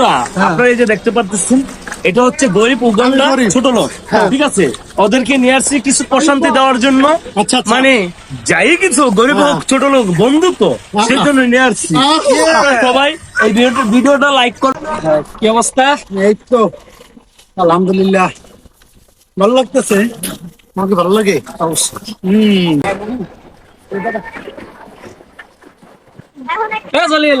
বন্ধুরা আপনারা এই যে দেখতে পাচ্ছেন এটা হচ্ছে গরিব উগান্ডা ছোট লোক ঠিক আছে? ওদেরকে নিয়ে আসছি কিছু প্রশান্তি দেওয়ার জন্য। আচ্ছা, আচ্ছা। মানে যাই কিছু গরিব হোক ছোট লোক বন্ধু তো সেই জন্য নিয়ে আসছি। সবাই এই ভিডিওটা ভিডিওটা লাইক কর কি অবস্থা? এই তো। আলহামদুলিল্লাহ। ভালো লাগতেছে? আমাকে ভালো লাগে? অবশ্যই। হম। জলিল।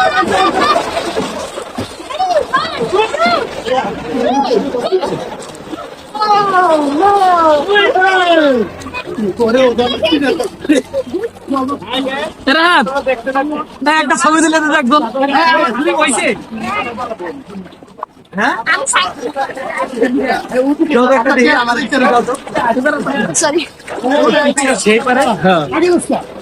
একটা ছবি দিলে তো একদম কইছে সেই পারে হ্যাঁ।